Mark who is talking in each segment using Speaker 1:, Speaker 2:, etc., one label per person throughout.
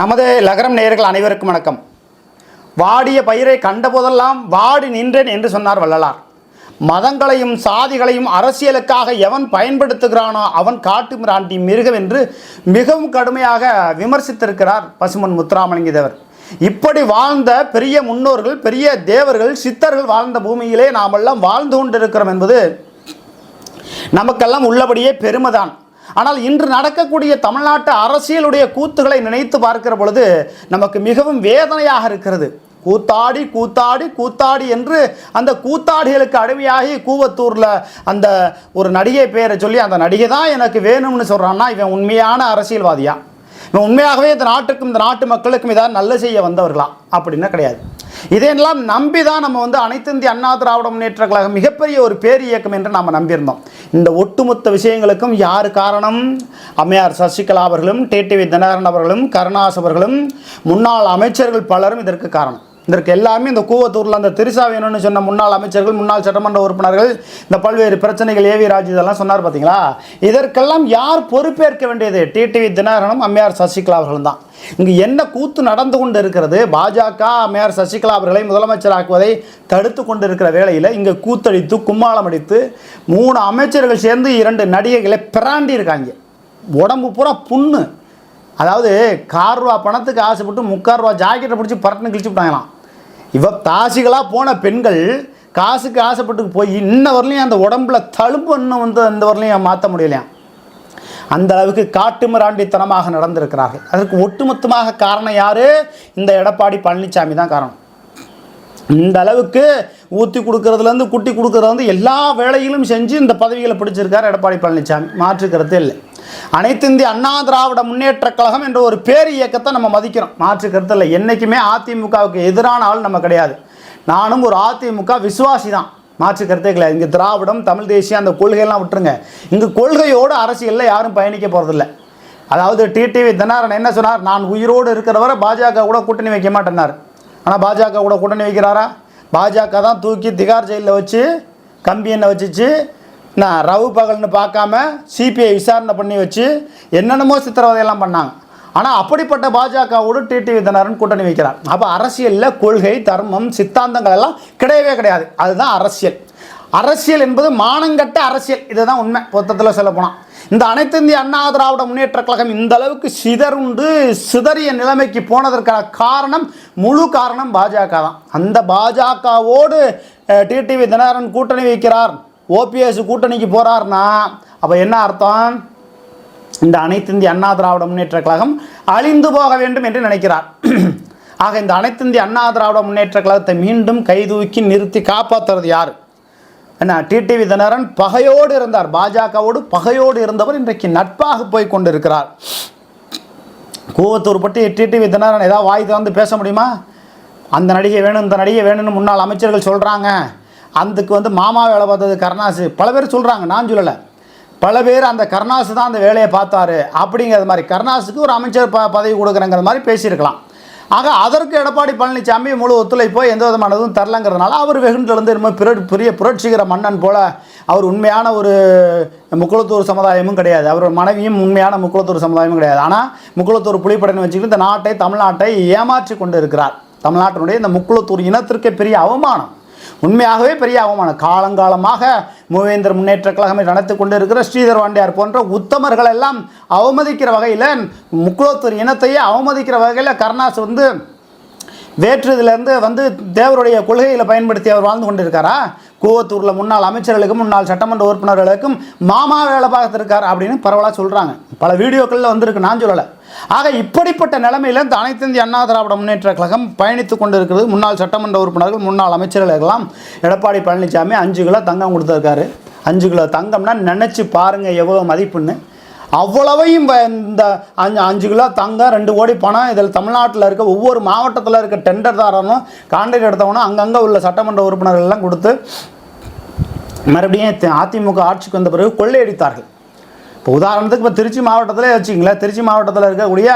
Speaker 1: நமது லகரம் நேயர்கள் அனைவருக்கும் வணக்கம். வாடிய பயிரை கண்டபோதெல்லாம் வாடி நின்றேன் என்று சொன்னார் வள்ளலார். மதங்களையும் சாதிகளையும் அரசியலுக்காக எவன் பயன்படுத்துகிறானோ அவன் காட்டு மிராண்டி மிருகம் என்று மிகவும் கடுமையாக விமர்சித்திருக்கிறார் பசுமன் முத்துராமலிங்க தேவர். இப்படி வாழ்ந்த பெரிய முன்னோர்கள் பெரிய தேவர்கள் சித்தர்கள் வாழ்ந்த பூமியிலே நாமெல்லாம் வாழ்ந்து கொண்டிருக்கிறோம் என்பது நமக்கெல்லாம் உள்ளபடியே பெருமைதான். ஆனால் இன்று நடக்கக்கூடிய தமிழ்நாட்டு அரசியலுடைய கூத்துகளை நினைத்து பார்க்கிற பொழுது நமக்கு மிகவும் வேதனையாக இருக்கிறது. கூத்தாடி கூத்தாடி கூத்தாடி என்று அந்த கூத்தாடிகளுக்கு அடிமையாகி கூவத்தூரில் அந்த ஒரு நடிகை பேரை சொல்லி அந்த நடிகை தான் எனக்கு வேணும்னு சொல்கிறான்னா இவன் உண்மையான அரசியல்வாதியா? இவன் உண்மையாகவே இந்த நாட்டுக்கும் இந்த நாட்டு மக்களுக்கும் ஏதாவது நல்ல செய்ய வந்தவர்களா? அப்படின்னா கிடையாது. இதையெல்லாம் நம்பி தான் நம்ம வந்து அனைத்து இந்திய அண்ணா திராவிட முன்னேற்ற கழகம் மிகப்பெரிய ஒரு பேர் இயக்கம் என்று நாம் நம்பியிருந்தோம். இந்த ஒட்டுமொத்த விஷயங்களுக்கும் யார் காரணம்? அம்மையார் சசிகலா அவர்களும் டிடிவி தினகரன் அவர்களும் கருணாஸ் அவர்களும் முன்னாள் அமைச்சர்கள் பலரும் இதற்கு காரணம். இதற்கு எல்லாமே இந்த கூவத்தூரில் அந்த திருசா வேணும்னு சொன்ன முன்னாள் அமைச்சர்கள் முன்னாள் சட்டமன்ற உறுப்பினர்கள் இந்த பல்வேறு பிரச்சனைகள் ஏவி ராஜ் இதெல்லாம் சொன்னார் பார்த்தீங்களா இதற்கெல்லாம் யார் பொறுப்பேற்க வேண்டியது? டிடிவி தினகரனும் அம்மையார் சசிகலா அவர்களும் தான். இங்கு என்ன கூத்து நடந்து கொண்டு இருக்கிறது? பாஜக அம்மையார் சசிகலா அவர்களை முதலமைச்சராக்குவதை தடுத்து கொண்டு இருக்கிற வேளையில் இங்கே கூத்தடித்து கும்மாளம் அடித்து மூணு அமைச்சர்கள் சேர்ந்து இரண்டு நடிகைகளை பிராண்டி இருக்காங்க. உடம்பு பூரா புண்ணு. அதாவது கார் ரூபா பணத்துக்கு ஆசைப்பட்டு முக்கால் ரூபா ஜாக்கெட்டை பிடிச்சி பரட்டுன்னு கிழிச்சு விட்டாங்களாம். இவ தாசிகளாக போன பெண்கள் காசுக்கு ஆசைப்பட்டு போய் இன்ன வரலையும் அந்த உடம்புல தழும்பு இன்னும் வந்து இந்த வரலையும் மாற்ற முடியலையாம்? அந்த அளவுக்கு காட்டு மிராண்டித்தனமாக நடந்திருக்கிறார்கள். அதற்கு ஒட்டுமொத்தமாக காரணம் யார்? இந்த எடப்பாடி பழனிசாமி தான் காரணம். இந்த அளவுக்கு ஊற்றி கொடுக்கறதுலேருந்து குட்டி கொடுக்கறதுலேருந்து எல்லா வேலையிலும் செஞ்சு இந்த பதவிகளை பிடிச்சிருக்கார் எடப்பாடி பழனிசாமி மாற்றுக்கிறது இல்லை. அனைத்து இந்திய அண்ணா திராவிட முன்னேற்ற கழகம் என்ற ஒரு பேர் இயக்கத்தை நம்ம மதிக்கிறோம். மாற்று கருத்தில் என்றைக்குமே அதிமுகவுக்கு எதிரான ஆள் நம்ம கிடையாது. நானும் ஒரு அதிமுக விசுவாசி தான் மாற்று கருத்தே கிடையாது. இங்கே திராவிடம் தமிழ் தேசியம் அந்த கொள்கையெல்லாம் விட்டுருங்க. இங்கே கொள்கையோடு அரசியலில் யாரும் பயணிக்க போகிறதில்ல அதாவது டிடிவி தினாரன் என்ன சொன்னார்? நான் உயிரோடு இருக்கிறவரை பாஜக கூட கூட்டணி வைக்க மாட்டேன்னார். ஆனால் பாஜக கூட கூட்டணி வைக்கிறாரா? பாஜக தான் தூக்கி திகார் ஜெயிலில் வச்சு கம்பி எண்ணெய் வச்சிச்சு நான் ரவு பகல்னு பார்க்காம சிபிஐ விசாரணை பண்ணி வச்சு என்னென்னமோ சித்திரவதையெல்லாம் பண்ணாங்க. ஆனால் அப்படிப்பட்ட பாஜகவோடு டிடிவி தினரன் கூட்டணி வைக்கிறார். அப்போ அரசியலில் கொள்கை தர்மம் சித்தாந்தங்கள் எல்லாம் கிடையவே கிடையாது. அதுதான் அரசியல். அரசியல் என்பது மானங்கட்ட அரசியல். இதுதான் உண்மை. மொத்தத்தில் சொல்ல போனால் இந்த அனைத்து இந்திய அண்ணா திராவிட முன்னேற்ற கழகம் இந்த அளவுக்கு சிதறுண்டு சிதறிய நிலைமைக்கு போனதற்கான காரணம் முழு காரணம் பாஜக தான். அந்த பாஜகவோடு டிடிவி தினகரன் கூட்டணி வைக்கிறார். ஓபிஎஸ் கூட்டணிக்கு போகிறாருன்னா அப்போ என்ன அர்த்தம்? இந்த அனைத்து இந்திய அண்ணா திராவிட முன்னேற்ற கழகம் அழிந்து போக வேண்டும் என்று நினைக்கிறார். ஆக இந்த அனைத்து இந்திய அண்ணா திராவிட முன்னேற்ற கழகத்தை மீண்டும் கைதூக்கி நிறுத்தி காப்பாற்றுறது யார்? என்ன டிடிவி தினரன் பகையோடு இருந்தார். பாஜகவோடு பகையோடு இருந்தவர் இன்றைக்கு நட்பாக போய் கொண்டிருக்கிறார். கூவத்தூர் பற்றி டிடிவி தினகரன் ஏதாவது வாய் திறந்து பேச முடியுமா? அந்த நடிகை வேணும் இந்த நடிகை வேணும்னு முன்னாள் அமைச்சர்கள் சொல்கிறாங்க அதுக்கு வந்து மாமா வேலை பார்த்தது கருணாசு. பல பேர் சொல்கிறாங்க நான் சொல்லலை. பல பேர் அந்த கருணாசு தான் அந்த வேலையை பார்த்தாரு அப்படிங்கிறது மாதிரி. கருணாசுக்கு ஒரு அமைச்சர் ப பதவி கொடுக்குறங்கிற மாதிரி பேசியிருக்கலாம். ஆக அதற்கு எடப்பாடி பழனிசாமி முழு ஒத்துழைப்போ எந்த விதமானதும் தரலங்கிறதுனால அவர் வெகுண்டிலிருந்து ரொம்ப பிற பெரிய புரட்சிகர மன்னன் போல் அவர் உண்மையான ஒரு முக்குளத்தூர் சமுதாயமும் கிடையாது. அவர் மனைவியும் உண்மையான முக்குளத்தூர் சமுதாயமும் கிடையாது. ஆனால் முக்குளத்தூர் புலிப்படைன்னு வச்சுக்கிட்டு இந்த நாட்டை தமிழ்நாட்டை ஏமாற்றி கொண்டு இருக்கிறார் தமிழ்நாட்டினுடைய இந்த முக்குளத்தூர் இனத்திற்கே பெரிய அவமானம். உண்மையாகவே பெரிய அவமானம். காலங்காலமாக மூவேந்தர் முன்னேற்ற கழகமே நடத்தி கொண்டு இருக்கிற ஸ்ரீதர் வாண்டியார் போன்ற உத்தமர்கள் எல்லாம் அவமதிக்கிற வகையில் முக்குலத்தூர் இனத்தையே அவமதிக்கிற வகையில் கருணாஸ் வந்து வேற்றுதிலேருந்து வந்து தேவருடைய கொள்கைகளை பயன்படுத்தி அவர் வாழ்ந்து கொண்டிருக்காரா? கூவத்தூரில் முன்னாள் அமைச்சர்களுக்கும் முன்னாள் சட்டமன்ற உறுப்பினர்களுக்கும் மாமா வேலை பார்த்துருக்கார் அப்படின்னு பரவலாக சொல்கிறாங்க பல வீடியோக்களில் வந்திருக்கு நான் சொல்லலை. ஆக இப்படிப்பட்ட நிலைமையில் இந்த அனைத்து இந்திய அண்ணா திராவிட முன்னேற்ற கழகம் பயணித்து கொண்டிருக்கிறது. முன்னாள் சட்டமன்ற உறுப்பினர்கள் முன்னாள் அமைச்சர்களுக்கெல்லாம் எடப்பாடி பழனிசாமி அஞ்சு கிலோ தங்கம் கொடுத்துருக்காரு. அஞ்சு கிலோ தங்கம்னா நினச்சி பாருங்கள் எவ்வளோ மதிப்புன்னு. அவ்வளவையும் இந்த அஞ்சு அஞ்சு கிலோ தங்கம் ரெண்டு கோடி பணம் இதில் தமிழ்நாட்டில் இருக்க ஒவ்வொரு மாவட்டத்தில் இருக்க டெண்டர்தாரனும் கான்ட்ராக்ட் எடுத்தவனும் அங்கங்கே உள்ள சட்டமன்ற உறுப்பினர்கள் எல்லாம் கொடுத்து மறுபடியும் தி- அதிமுக ஆட்சிக்கு வந்த பிறகு கொள்ளையடித்தார்கள். இப்போ உதாரணத்துக்கு இப்போ திருச்சி மாவட்டத்திலே வச்சுங்களேன் திருச்சி மாவட்டத்தில் இருக்கக்கூடிய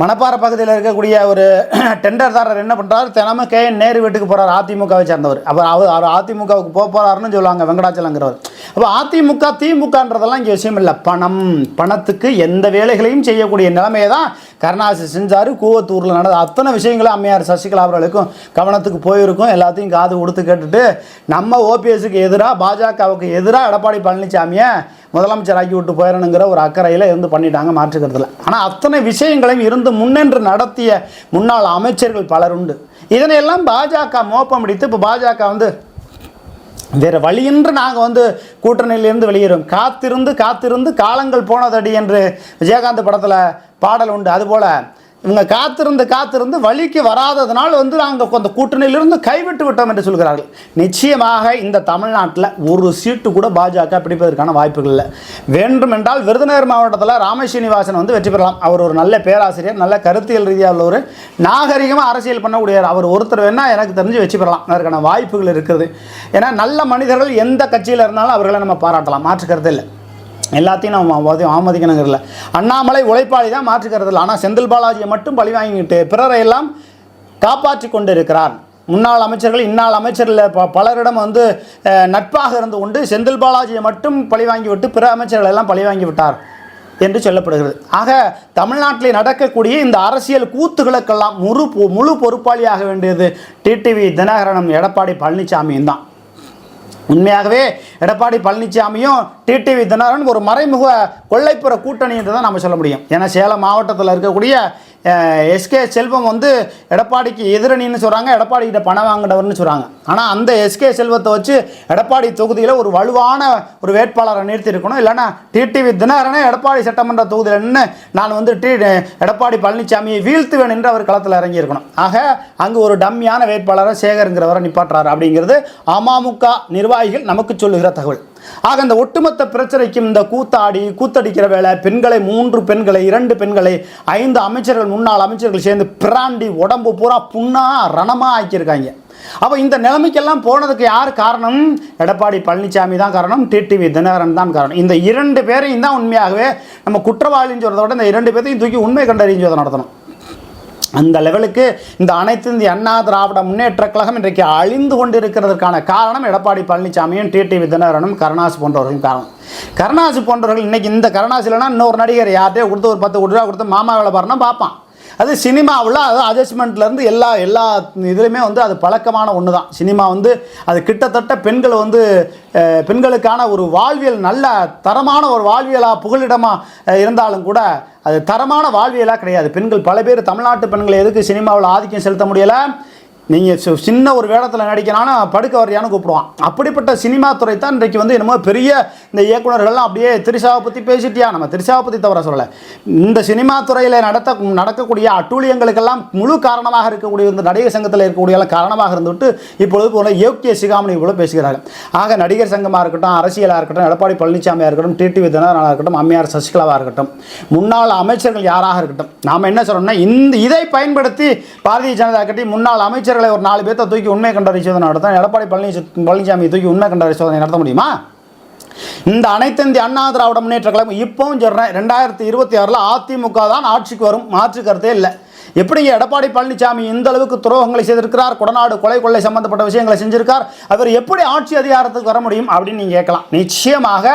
Speaker 1: மணப்பாறை பகுதியில் இருக்கக்கூடிய ஒரு டெண்டர்தாரர் என்ன பண்ணுறாரு தினமும் கே என் நேரு வீட்டுக்கு போகிறார் அதிமுகவை சேர்ந்தவர். அப்போ அவர் அவர் அதிமுகவுக்கு போக போகிறாருன்னு சொல்லுவாங்க வெங்கடாச்சலங்கிறவர் அப்போ அதிமுக திமுகன்றதெல்லாம் இங்கே விஷயம் இல்லை. பணம் பணத்துக்கு எந்த வேலைகளையும் செய்யக்கூடிய நிலைமையை தான் கருணாசி செஞ்சார். கூவத்தூரில் நடந்த அத்தனை விஷயங்களும் அம்மையார் சசிகலா அவர்களுக்கும் கவனத்துக்கு போயிருக்கும். எல்லாத்தையும் காது கொடுத்து கேட்டுட்டு நம்ம ஓபிஎஸ்க்கு எதிராக பாஜகவுக்கு எதிராக எடப்பாடி பழனிசாமியை முதலமைச்சர் ஆக்கி விட்டு போயிடணுங்கிற ஒரு அக்கறையில் இருந்து பண்ணிட்டாங்க மாற்றுக்கிறதுல ஆனால் அத்தனை விஷயங்களையும் இருந்து முன்னின்று நடத்திய முன்னாள் அமைச்சர்கள் பலர் உண்டு. இதனையெல்லாம் பாஜக மோப்பம் பிடித்து இப்போ பாஜக வந்து வேறு வழியின்றி நாங்கள் வந்து கூட்டணியிலிருந்து வெளியேறும். காத்திருந்து காத்திருந்து காலங்கள் போனதடி என்று விஜயகாந்த் படத்தில் பாடல் உண்டு. அதுபோல் இவங்க காத்திருந்து காத்திருந்து வழிக்கு வராததுனால் வந்து நாங்கள் அந்த கூட்டணியிலிருந்து கைவிட்டு விட்டோம் என்று சொல்கிறார்கள். நிச்சயமாக இந்த தமிழ்நாட்டில் ஒரு சீட்டு கூட பாஜக பிடிப்பதற்கான வாய்ப்புகள் இல்லை. வேண்டுமென்றால் விருதுநகர் மாவட்டத்தில் ராமசீனிவாசன் வந்து வெற்றி பெறலாம். அவர் ஒரு நல்ல பேராசிரியர் நல்ல கருத்தியல் ரீதியாக உள்ளவர் நாகரிகமாக அரசியல் பண்ணக்கூடியவர். அவர் ஒருத்தர் வேணால் எனக்கு தெரிஞ்சு வெற்றி பெறலாம். அதற்கான வாய்ப்புகள் இருக்குது. ஏன்னா நல்ல மனிதர்கள் எந்த கட்சியில் இருந்தாலும் அவர்களை நம்ம பாராட்டலாம். மாற்று கருத்து இல்லை. எல்லாத்தையும் நம்ம ஆமதி- அண்ணாமலை உழைப்பாளி தான் மாற்றுக்கிறது இல்லை ஆனால் செந்தில் பாலாஜியை மட்டும் பழி வாங்கிட்டு பிறரை எல்லாம் காப்பாற்றி கொண்டு இருக்கிறார் முன்னாள் அமைச்சர்கள் இந்நாள் அமைச்சரில் ப பலரிடம் வந்து நட்பாக இருந்து கொண்டு செந்தில் பாலாஜியை மட்டும் பழிவாங்கி விட்டு பிற அமைச்சர்கள் எல்லாம் பழிவாங்கி விட்டார் என்று சொல்லப்படுகிறது. ஆக தமிழ்நாட்டில் நடக்கக்கூடிய இந்த அரசியல் கூத்துகளுக்கெல்லாம் முழு பொ- முழு பொறுப்பாளியாக வேண்டியது டிடிவி தினகரனும் எடப்பாடி பழனிசாமியும் தான். உண்மையாகவே எடப்பாடி பழனிசாமியும் டிடிவி தினகரன் ஒரு மறைமுக கொள்ளைப்புற கூட்டணி என்று தான் நம்ம சொல்ல முடியும். ஏன்னா சேலம் மாவட்டத்தில் இருக்கக்கூடிய எஸ்கே செல்வம் வந்து எடப்பாடிக்கு எதிரணின்னு சொல்கிறாங்க எடப்பாடிக்கிட்ட பணம் வாங்கினவர்னு சொல்கிறாங்க ஆனால் அந்த எஸ்கே செல்வத்தை வச்சு எடப்பாடி தொகுதியில் ஒரு வலுவான ஒரு வேட்பாளரை நிறுத்தியிருக்கணும். இல்லைன்னா டிடிவி தினகரனே எடப்பாடி சட்டமன்ற தொகுதியில் நின்று நான் வந்து டி எடப்பாடி பழனிசாமியை வீழ்த்துவேன் என்று அவர் களத்தில் இறங்கியிருக்கணும். ஆக அங்கு ஒரு டம்மியான வேட்பாளரை சேகருங்கிறவரை நிப்பாட்டுறாரு. அப்படிங்கிறது அமமுக நிர்வாகிகள் நமக்கு சொல்லுகிற தகவல். ஆக இந்த ஒட்டுமொத்த பிரச்சனைக்கும் இந்த கூத்தாடி கூத்தடிக்கிற வேலை பெண்களை மூன்று பெண்களை இரண்டு பெண்களை ஐந்து அமைச்சர்கள் முன்னாள் அமைச்சர்கள் சேர்ந்து பிராண்டி உடம்பு பூரா புண்ணா ரணமா ஆக்கியிருக்காங்க. அப்போ இந்த நிலைமைக்கெல்லாம் போனதுக்கு யார் காரணம்? எடப்பாடி பழனிசாமி தான் காரணம் டிடிவி தினகரன் தான் காரணம். இந்த இரண்டு பேரையும் தான் உண்மையாகவே நம்ம குற்றவாளின்னு சொல்றதை விட இந்த இரண்டு பேரையும் தூக்கி உண்மை கண்டறிஞ்சதை நடத்தணும். அந்த லெவலுக்கு இந்த அனைத்து இந்திய அண்ணா திராவிட முன்னேற்ற கழகம் இன்றைக்கு அழிந்து கொண்டிருக்கிறதுக்கான காரணம் எடப்பாடி பழனிசாமியும் டிடிவி தினகரனும் கருணாஸ் போன்றவர்களும் காரணம். கருணாஸ் போன்றவர்கள் இன்றைக்கி இந்த கருணாஸ் இல்லைனா இன்னொரு நடிகர் யார்கிட்டே கொடுத்து ஒரு பத்து கோடி ரூபா கொடுத்து மாமா வேலை பாருன்னா பார்ப்பான். அது சினிமாவில் அது அட்ஜஸ்ட்மெண்ட்லேருந்து எல்லா எல்லா இதுலையுமே வந்து அது பழக்கமான ஒன்று தான் சினிமா வந்து அது கிட்டத்தட்ட பெண்கள் வந்து பெண்களுக்கான ஒரு வாழ்வியல் நல்ல தரமான ஒரு வாழ்வியலாக புகலிடமாக இருந்தாலும் கூட அது தரமான வாழ்வியலாக கிடையாது. பெண்கள் பல பேர் தமிழ்நாட்டு பெண்களை எதுக்கு சினிமாவில் ஆதிக்கம் செலுத்த முடியலை? நீங்கள் சின்ன ஒரு வேடத்தில் நடிக்கிறானா படுக்க வரையான்னு கூப்பிடுவான். அப்படிப்பட்ட சினிமா துறை தான் இன்றைக்கு வந்து என்னமோ பெரிய இந்த இயக்குனர்கள்லாம் அப்படியே திரிஷாவை பற்றி பேசிட்டியா? நம்ம திரிஷாவை பற்றி தவிர சொல்லலை. இந்த சினிமா துறையில் நடத்த நடக்கக்கூடிய அட்டூழியங்களுக்கெல்லாம் முழு காரணமாக இருக்கக்கூடிய இந்த நடிகர் சங்கத்தில் இருக்கக்கூடிய எல்லாம் காரணமாக இருந்துவிட்டு இப்பொழுது போல யோக்கிய சிகாமணி போல பேசுகிறார்கள். ஆக நடிகர் சங்கமாக இருக்கட்டும் அரசியலாக இருக்கட்டும் எடப்பாடி பழனிசாமியாக இருக்கட்டும் டிடிவி தினகரனாக இருக்கட்டும் அம்மையார் சசிகலாவாக இருக்கட்டும் முன்னாள் அமைச்சர்கள் யாராக இருக்கட்டும் நாம் என்ன சொல்கிறோம்னா இந்த இதை பயன்படுத்தி பாரதிய ஜனதா கட்சி முன்னாள் அமைச்சர் அமைச்சர்களை ஒரு நாலு பேர்த்த தூக்கி உண்மை கண்டறி சோதனை நடத்தும். எடப்பாடி பழனி பழனிசாமி தூக்கி உண்மை கண்டறி சோதனை நடத்த முடியுமா? இந்த அனைத்திந்திய அண்ணா திராவிட முன்னேற்ற கழகம் இப்பவும் சொல்கிறேன் ரெண்டாயிரத்தி இருபத்தி ஆறில் அதிமுக தான் ஆட்சிக்கு வரும் மாற்று கருத்தே இல்லை. எப்படிங்க எடப்பாடி பழனிசாமி இந்த அளவுக்கு துரோகங்களை செய்திருக்கிறார் கொடநாடு கொலை கொள்ளை சம்பந்தப்பட்ட விஷயங்களை செஞ்சிருக்கார் அவர் எப்படி ஆட்சி அதிகாரத்துக்கு வர முடியும் அப்படின்னு நீங்கள் கேட்கலாம். நிச்சயமாக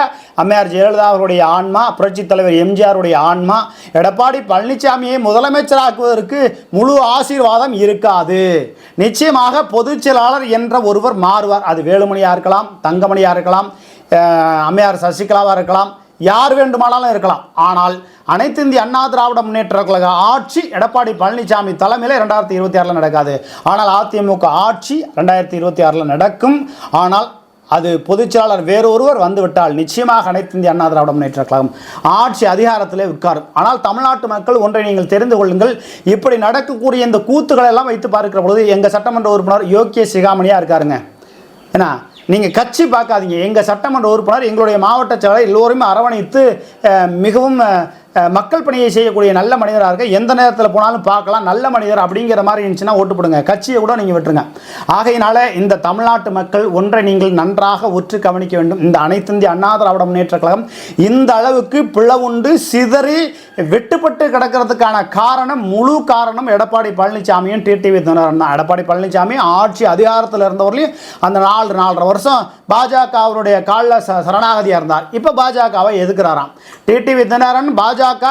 Speaker 1: அம்மையார் ஜெயலலிதா அவருடைய ஆன்மா புரட்சித் தலைவர் எம்ஜிஆருடைய ஆன்மா எடப்பாடி பழனிசாமியை முதலமைச்சராக்குவதற்கு முழு ஆசீர்வாதம் இருக்காது. நிச்சயமாக பொதுச் செயலாளர் என்ற ஒருவர் மாறுவார். அது வேலுமணியாக இருக்கலாம் தங்கமணியாக இருக்கலாம் அம்மையார் சசிகலாவாக இருக்கலாம் யார் வேண்டுமானாலும் இருக்கலாம். ஆனால் அனைத்து இந்திய அண்ணா திராவிட முன்னேற்ற கழக ஆட்சி எடப்பாடி பழனிசாமி தலைமையில் ரெண்டாயிரத்தி இருபத்தி ஆறில் நடக்காது. ஆனால் அதிமுக ஆட்சி ரெண்டாயிரத்தி இருபத்தி ஆறில் நடக்கும். ஆனால் அது பொதுச்செயலாளர் வேறொருவர் வந்துவிட்டால் நிச்சயமாக அனைத்து இந்திய அண்ணா திராவிட முன்னேற்ற கழகம் ஆட்சி அதிகாரத்திலே உட்காரும். ஆனால் தமிழ்நாட்டு மக்கள் ஒன்றை நீங்கள் தெரிந்து கொள்ளுங்கள். இப்படி நடக்கக்கூடிய இந்த கூத்துக்களை எல்லாம் வைத்து பார்க்கிற பொழுது எங்கள் சட்டமன்ற உறுப்பினர் யோக்கிய சிகாமணியாக இருக்காருங்க. ஏன்னா நீங்கள் கட்சி பார்க்காதீங்க. எங்கள் சட்டமன்ற உறுப்பினர் எங்களுடைய மாவட்ட செயலாளர் எல்லோருமே அரவணைத்து மிகவும் மக்கள் பணியை செய்யக்கூடிய நல்ல மனிதராக இருக்க எந்த நேரத்தில் போனாலும் பார்க்கலாம். நல்ல மனிதர் அப்படிங்கிற மாதிரி இருந்துச்சுன்னா ஓட்டு போடுங்க. கட்சியை கூட நீங்கள் விட்டுருங்க. ஆகையினால இந்த தமிழ்நாட்டு மக்கள் ஒன்றை நீங்கள் நன்றாக உற்று கவனிக்க வேண்டும். இந்த அனைத்திந்திய அண்ணா திராவிட முன்னேற்ற கழகம் இந்த அளவுக்கு பிளவுண்டு சிதறி வெட்டுப்பட்டு கிடக்கிறதுக்கான காரணம் முழு காரணம் எடப்பாடி பழனிசாமியும் டிடிவி தினகரன் தான் எடப்பாடி பழனிசாமி ஆட்சி அதிகாரத்தில் இருந்தவர்களையும் அந்த நாலு நாலரை வருஷம் பாஜக அவருடைய காலில் சரணாகதியாக இருந்தார். இப்போ பாஜகவை எதுக்குறாராம் டிடிவி தினகரன் பாஜக பாஜக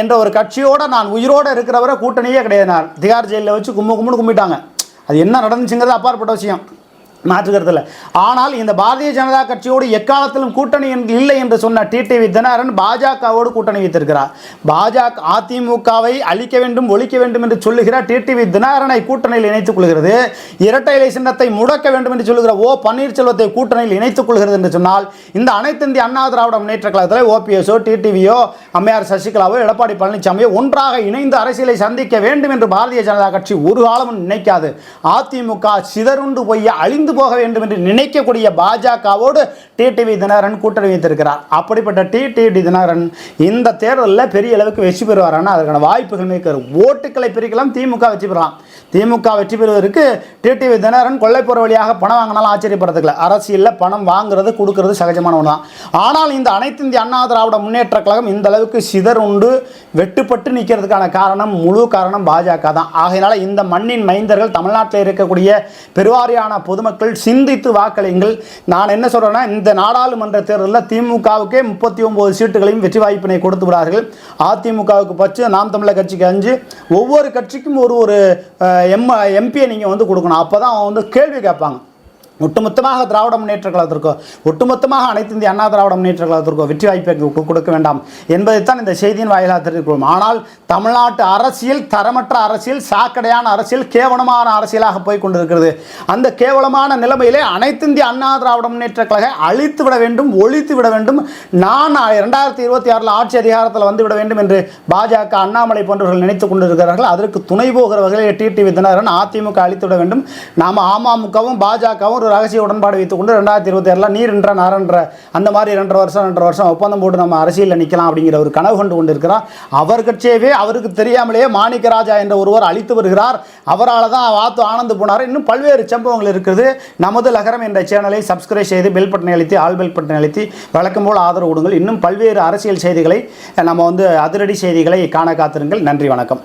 Speaker 1: என்ற ஒரு கட்சியோட நான் உயிரோடு இருக்கிறவரை கூட்டணியே கிடையாது. திகார் ஜெயிலில் வச்சு கும்மு கும்முன்னு கும்பிட்டாங்க. அது என்ன நடந்துச்சுங்கிறது அப்பாற்பட்ட விஷயம். மாற்றுக்கிறதில்ல ஆனால் இந்த பாரதிய ஜனதா கட்சியோடு எக்காலத்திலும் கூட்டணி என்று இல்லை என்று சொன்ன டிடிவி தினகரன் பாஜகவோடு கூட்டணி வைத்திருக்கிறார். பாஜக அதிமுகவை அழிக்க வேண்டும் ஒழிக்க வேண்டும் என்று சொல்லுகிற டிடிவி தினகரனை கூட்டணியில் இணைத்துக் கொள்கிறது. இரட்டை இலை சின்னத்தை முடக்க வேண்டும் என்று சொல்லுகிற ஓ பன்னீர்செல்வத்தை கூட்டணியில் இணைத்துக் கொள்கிறது என்று சொன்னால் இந்த அனைத்து இந்திய அண்ணா திராவிட முன்னேற்ற கழகத்தில் ஓபிஎஸ்ஓ டிடிவியோ அம்மையார் சசிகலாவோ எடப்பாடி பழனிசாமியோ ஒன்றாக இணைந்து அரசியலை சந்திக்க வேண்டும் என்று பாரதிய ஜனதா கட்சி ஒரு காலமும் நினைக்காது. அதிமுக சிதறுண்டு போய் அழிந்து போக வேண்டும் என்று நினைக்கக்கூடிய பாஜகவோடு டிடிவி தினகரன் கூட்டணி வைத்திருக்கிறார். அப்படிப்பட்ட டிடிவி தினகரன் இந்த தேர்தலில் பெரிய அளவுக்கு வெற்றி பெறுவாரான அதற்கான வாய்ப்புகள் மிக ஓட்டுக்களை பிரிக்கலாம். திமுக வெற்றி பெறலாம். திமுக வெற்றி பெறுவதற்கு டிடிவி தினகரன் கொள்ளைப்புற வழியாக பணம் வாங்கினாலும் ஆச்சரியப்படுறதுல அரசியலில் பணம் வாங்குறது கொடுக்கறது சகஜமான ஒன்று தான். ஆனால் இந்த அனைத்து இந்திய அண்ணா திராவிட முன்னேற்ற கழகம் இந்த அளவுக்கு சிதர் உண்டு வெட்டுப்பட்டு நிற்கிறதுக்கான காரணம் முழு காரணம் பாஜக தான். ஆகையினால இந்த மண்ணின் மைந்தர்கள் தமிழ்நாட்டில் இருக்கக்கூடிய பெருவாரியான பொதுமக்கள் சிந்தித்து வாக்களியுங்கள் நான் என்ன சொல்கிறேன்னா இந்த நாடாளுமன்ற தேர்தலில் திமுகவுக்கே முப்பத்தி ஒம்பது சீட்டுகளையும் வெற்றி வாய்ப்பினை கொடுத்து விடார்கள் அதிமுகவுக்கு பச்சு நாம் தமிழர் கட்சிக்கு அஞ்சு. ஒவ்வொரு கட்சிக்கும் ஒரு ஒரு எம் எம்பியை நீங்கள் வந்து கொடுக்கணும். அப்போ தான் அவங்க வந்து கேள்வி கேட்பாங்க. ஒட்டுமொத்தமாக திராவிட முன்னேற்ற கழகத்திற்கோ ஒட்டுமொத்தமாக அனைத்து இந்திய அண்ணா திராவிட முன்னேற்ற கழகத்திற்கோ வெற்றி வாய்ப்பை கொடுக்க வேண்டாம் என்பதைத்தான் இந்த செய்தியின் வாயிலாக தெரிவிக்கிறோம். ஆனால் தமிழ்நாட்டு அரசியல் தரமற்ற அரசியல் சாக்கடையான அரசியல் கேவலமான அரசியலாக போய் கொண்டிருக்கிறது. அந்த கேவலமான நிலைமையிலே அனைத்து இந்திய அண்ணா திராவிட முன்னேற்ற கழக அழித்து விட வேண்டும் ஒழித்து விட வேண்டும். நான் இரண்டாயிரத்தி இருபத்தி ஆறில் ஆட்சி அதிகாரத்தில் வந்து விட வேண்டும் என்று பாஜக அண்ணாமலை போன்றவர்கள் நினைத்துக் கொண்டிருக்கிறார்கள். அதற்கு துணை போகிற வகையில் டிடிவி தினகரன் அதிமுக அழித்து விட வேண்டும். நாம் அமமுகவும் பாஜகவும் ஒரு ரகசிய உடன்பாடு வைத்து கொண்டு ரெண்டாயிரத்தி இருபத்தி ஏழில் நீர் என்ற நாரன்ற அந்த மாதிரி ரெண்டரை வருஷம் ரெண்டரை வருஷம் ஒப்பந்தம் போட்டு நம்ம அரசியலில் நிற்கலாம் அப்படிங்கிற ஒரு கனவு கொண்டு கொண்டிருக்கிறார். அவர் கட்சியவே அவருக்கு தெரியாமலேயே மாணிக்கராஜா என்ற ஒருவர் அழித்து வருகிறார். அவரால் தான் வாத்து ஆனந்து போனார். இன்னும் பல்வேறு சம்பவங்கள் இருக்குது. நமது லகரம் என்ற சேனலை சப்ஸ்கிரைப் செய்து பெல் பட்டனை அழுத்தி ஆல் பெல் பட்டனை அழுத்தி வழக்கம் போல் ஆதரவு கொடுங்கள். இன்னும் பல்வேறு அரசியல் செய்திகளை நம்ம வந்து அதிரடி செய்திகளை காண காத்திருங்கள். நன்றி வணக்கம்.